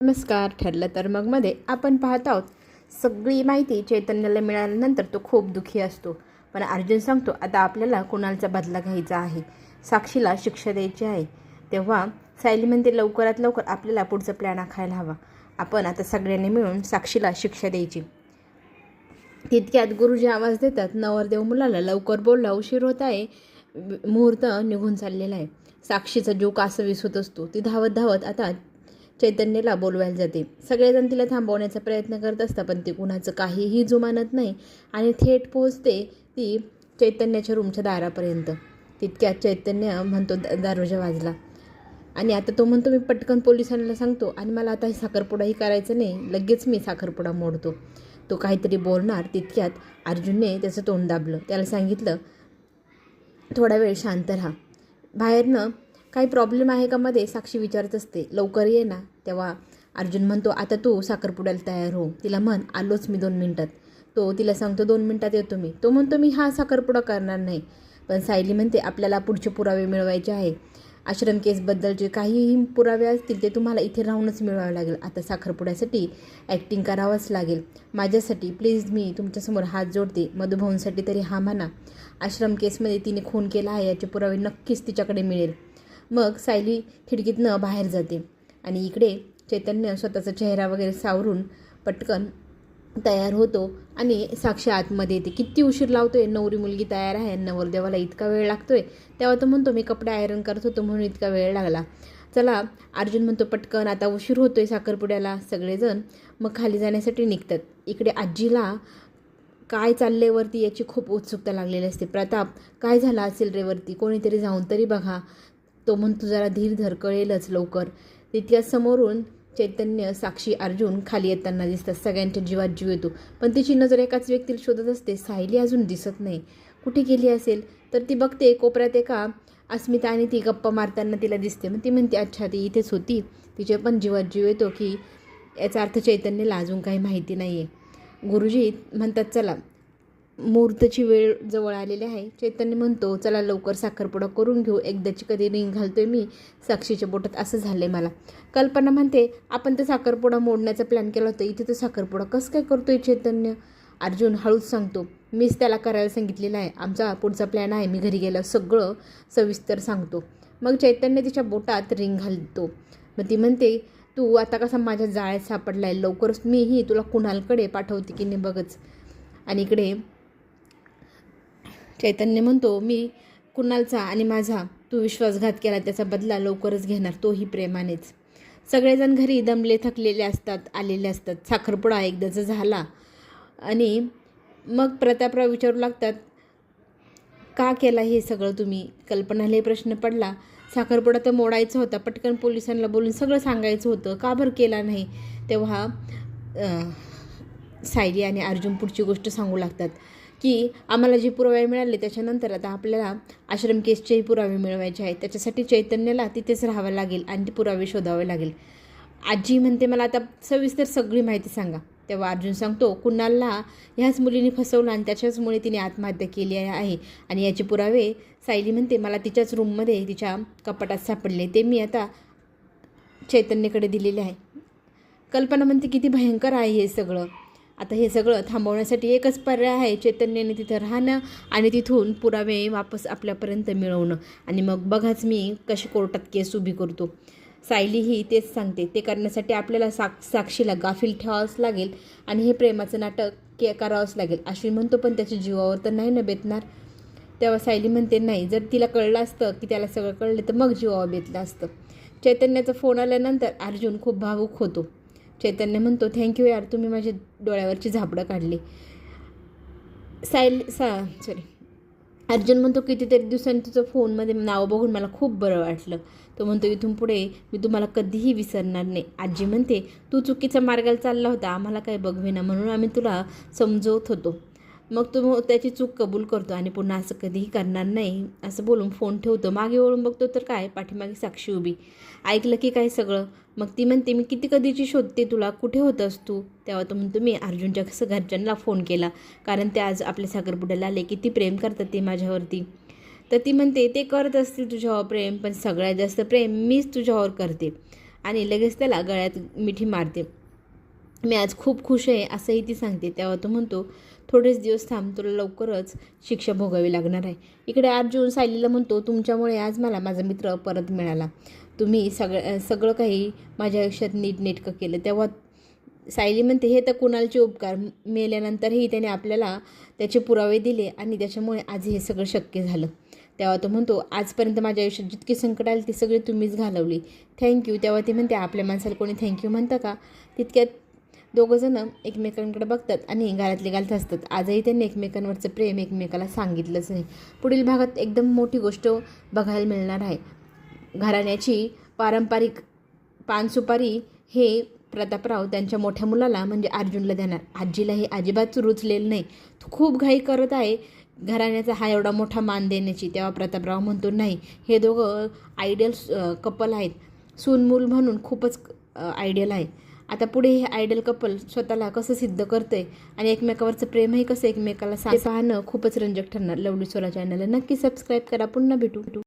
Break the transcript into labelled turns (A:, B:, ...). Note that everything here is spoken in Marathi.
A: नमस्कार ठरलं तर मग मध्ये आपण पाहत आहोत. सगळी माहिती चैतन्याला मिळाल्यानंतर तो खूप दुःखी असतो. पण अर्जुन सांगतो आता आपल्याला कुणालचा बदला घ्यायचा आहे? साक्षीला शिक्षा द्यायची आहे. तेव्हा सायली म्हणते लवकरात लवकर आपल्याला पुढचा प्लॅन आखायला हवा. आपण आता सगळ्यांनी मिळून साक्षीला शिक्षा द्यायची. तितक्यात गुरुजी आवाज देतात नवरदेव मुलाला लवकर बोलला उशीर होत आहे. मुहूर्त निघून चाललेला आहे. साक्षीचा जो कासवीस होत असतो. ती धावत धावत आता चैतन्यला बोलवायला जाते. सगळेजण तिला थांबवण्याचा प्रयत्न करत असतात पण ती कुणाचं काहीही जुमानत नाही आणि थेट पोहोचते ती चैतन्याच्या रूमच्या दारापर्यंत. तितक्यात चैतन्य म्हणतो द दरवाजा वाजला. आणि आता तो म्हणतो मी पटकन पोलिसांना सांगतो आणि मला आता साखरपुडाही करायचं नाही लगेच मी साखरपुडा मोडतो. तो काहीतरी बोलणार तितक्यात अर्जुनने त्याचं तोंड दाबलं. त्याला सांगितलं थोडा वेळ शांत राहा. बाहेरनं काही प्रॉब्लेम आहे का मध्ये? साक्षी विचारत असते. लवकर ये ना. तेव्हा अर्जुन म्हणतो आता तू साखरपुड्याला तयार हो. तिला म्हण आलोच मी दोन मिनटात. तो तिला सांगतो दोन मिनटात येतो मी. तो म्हणतो मी हा साखरपुडा करणार नाही. पण सायली म्हणते आपल्याला पुढचे पुरावे मिळवायचे आहे. आश्रम केसबद्दलचे काहीही पुरावे असतील ते तुम्हाला इथे राहूनच मिळवावे लागेल. आता साखरपुड्यासाठी ॲक्टिंग करावंच लागेल. माझ्यासाठी प्लीज मी तुमच्यासमोर हात जोडते. मधुभाऊंसाठी तरी हा म्हणा. आश्रम केसमध्ये तिने खून केला आहे याचे पुरावे नक्कीच तिच्याकडे मिळेल. मग सायली खिडकीतनं बाहेर जाते. आणि इकडे चैतन्य स्वतःचा चेहरा वगैरे सावरून पटकन तयार होतो आणि साक्षी आतमध्ये येते. किती उशीर लावतोय नवरी मुलगी तयार आहे नवरदेवाला इतका वेळ लागतोय. तेव्हा तो म्हणतो मी कपडे आयरन करत होतो म्हणून इतका वेळ लागला. चला अर्जुन म्हणतो पटकन आता उशीर होतोय साखरपुड्याला. सगळेजण मग खाली जाण्यासाठी निघतात. इकडे आजीला काय चालले वरती याची खूप उत्सुकता लागलेली असते. प्रताप काय झाला असेल रे वरती? कोणीतरी जाऊन तरी बघा. तो म्हणतो जरा धीर धर कळेलच लवकर. तितक्या समोरून चैतन्य साक्षी अर्जुन खाली येताना दिसतात. सगळ्यांच्या जीवात जीव येतो. पण तिची नजर एकाच व्यक्तीला शोधत असते. सायली अजून दिसत नाही. कुठे गेली असेल? तर ती बघते कोपऱ्यात एका अस्मिता आणि ती गप्पा मारताना तिला दिसते. मग ती म्हणते अच्छा ती इथेच होती. तिच्या पण जीवात जीव येतो की याचा अर्थ चैतन्याला अजून काही माहिती नाही आहे गुरुजी म्हणतात चला मुहूर्ताची वेळ जवळ आलेली आहे. चैतन्य म्हणतो चला लवकर साखरपुडा करून घेऊ. एकदाची कधी रिंग घालतोय मी साक्षीच्या बोटात असं झालं आहे मला. कल्पना म्हणते आपण तर साखरपुडा मोडण्याचा प्लॅन केला होता. इथे तर साखरपुडा कसं काय करतोय चैतन्य? अर्जुन हळूच सांगतो मीच त्याला करायला सांगितलेलं आहे. आमचा पुढचा प्लॅन आहे. मी घरी गेलं सगळं सविस्तर सांगतो. मग चैतन्य तिच्या बोटात रिंग घालतो. मग ती म्हणते तू आता कसा माझ्या जाळ्यात सापडला आहे लवकरच मीही तुला कुणालकडे पाठवते की नाही बघच. आणि इकडे चैतन्य म्हणतो मी कुणालचा आणि माझा तू विश्वासघात केला त्याचा बदला लवकरच घेणार तोही प्रेमानेच. सगळेजण घरी दमले थकलेले असतात आलेले असतात. साखरपुडा एकदाचा झाला आणि मग प्रतापराव विचारू लागतात का केला हे सगळं तुम्ही? कल्पनालाही प्रश्न पडला. साखरपुडा तर मोडायचा होता पटकन पोलिसांना बोलून सगळं सांगायचं होतं. का बरं केला नाही? तेव्हा सायली आणि अर्जुन पुढची गोष्ट सांगू लागतात. की आम्हाला जे पुरावे मिळाले त्याच्यानंतर आता आपल्याला आश्रम केसचेही पुरावे मिळवायचे आहेत. त्याच्यासाठी चैतन्याला तिथेच राहावं लागेल आणि ते पुरावे शोधावे लागेल. आजी म्हणते मला आता सविस्तर सगळी माहिती सांगा. तेव्हा अर्जुन सांगतो कुणालला ह्याच मुलीने फसवलं आणि त्याच्याचमुळे तिने आत्महत्या केली आहे आणि याचे पुरावे सायली म्हणते मला तिच्याच रूममध्ये तिच्या कपाटात सापडले. ते मी आता चैतन्यकडे दिलेले आहे. कल्पना म्हणते किती भयंकर आहे हे सगळं. आता हे सगळं थांबवण्यासाठी एकच पर्याय आहे चैतन्याने तिथं राहणं आणि तिथून पुरावे वापस आपल्यापर्यंत मिळवणं. आणि मग बघाच मी कशी कोर्टात केस उभी करतो. सायली ही तेच सांगते ते करण्यासाठी आपल्याला साक साक्षीला गाफील ठेवावंच लागेल आणि हे प्रेमाचं नाटक के करावंच लागेल. अश्विन म्हणतो पण त्याच्या जीवावर तर नाही ना बेतणार. तेव्हा सायली म्हणते नाही जर तिला कळलं असतं की त्याला सगळं कळलं तर मग जीवावर बेतलं असतं. चैतन्याचा फोन आल्यानंतर अर्जुन खूप भावूक होतो. चैतन्य म्हणतो थँक्यू यार तुम्ही माझ्या डोळ्यावरची झापडं काढली. सायल सा सॉरी अर्जुन म्हणतो कितीतरी दिवसांनी तुझं फोनमध्ये नाव बघून मला खूप बरं वाटलं. तो म्हणतो इथून पुढे मी तुम्हाला कधीही विसरणार नाही. आजी म्हणते तू चुकीचा मार्गाला चालला होता आम्हाला काही बघवेना म्हणून आम्ही तुला समजवत होतो. मग तो त्याची चूक कबूल करतो आणि पुन्हा असं कधीही करणार नाही असं बोलून फोन ठेवतो. मागे वळून बघतो तर काय? पाठीमागे साक्षी उभी. ऐकलं की काय सगळं? मग ती म्हणते मी किती कधीची शोधते तुला? कुठे होतंस तू? तेव्हा तो म्हणतो मी अर्जुनच्या कसं घरच्यांना फोन केला. कारण ते आज आपल्या साखरपुड्याला आले. किती प्रेम करतात ते माझ्यावरती. तर ती म्हणते ते करत असतील तुझ्यावर प्रेम पण सगळ्यात जास्त प्रेम मीच तुझ्यावर करते. आणि लगेच त्याला गळ्यात मिठी मारते. मी आज खूप खुश आहे असंही ती सांगते. तेव्हा तो म्हणतो थोडेच दिवस थांब तुला लवकरच शिक्षा भोगावी लागणार आहे. इकडे अर्जुन सायलीला म्हणतो तुमच्यामुळे आज मला माझा मित्र परत मिळाला. तुम्ही सगळं सगळं काही माझ्या आयुष्यात नीटनेटकं केलं. तेव्हा सायली म्हणते हे तर कुणालचे उपकार. मेल्यानंतरही त्याने आपल्याला त्याचे पुरावे दिले आणि त्याच्यामुळे आज हे सगळं शक्य झालं. तेव्हा तो म्हणतो आजपर्यंत माझ्या आयुष्यात जितकी संकट आली ती सगळी तुम्हीच घालवली. थँक्यू तेव्हा ती म्हणते आपल्या माणसाला कोणी थँक्यू म्हणतं का? तितक्यात दोघंजणं एकमेकांकडे बघतात आणि गालातले घालत असतात. आजही त्यांनी एकमेकांवरचं प्रेम एकमेकाला सांगितलंच नाही. पुढील भागात एकदम मोठी गोष्ट बघायला मिळणार आहे. घराण्याची पारंपरिक पानसुपारी हे प्रतापराव त्यांच्या मोठ्या मुलाला म्हणजे अर्जुनला देणार. आजीला हे अजिबात रुचलेलं नाही. तो खूप घाई करत आहे घराण्याचा हा एवढा मोठा मान देण्याची. तेव्हा प्रतापराव म्हणतो नाही हे दोघं आयडियल कपल आहेत. सूनमूल म्हणून खूपच आयडियल आहे. आता पुढे हे आयडल कपल स्वतःला कसं सिद्ध करतंय आणि एकमेकावरचं प्रेमही कसं एकमेकाला पाहणं खूपच रंजक ठरणार. लवली सोला चॅनलला नक्की सबस्क्राईब करा. पुन्हा भेटू.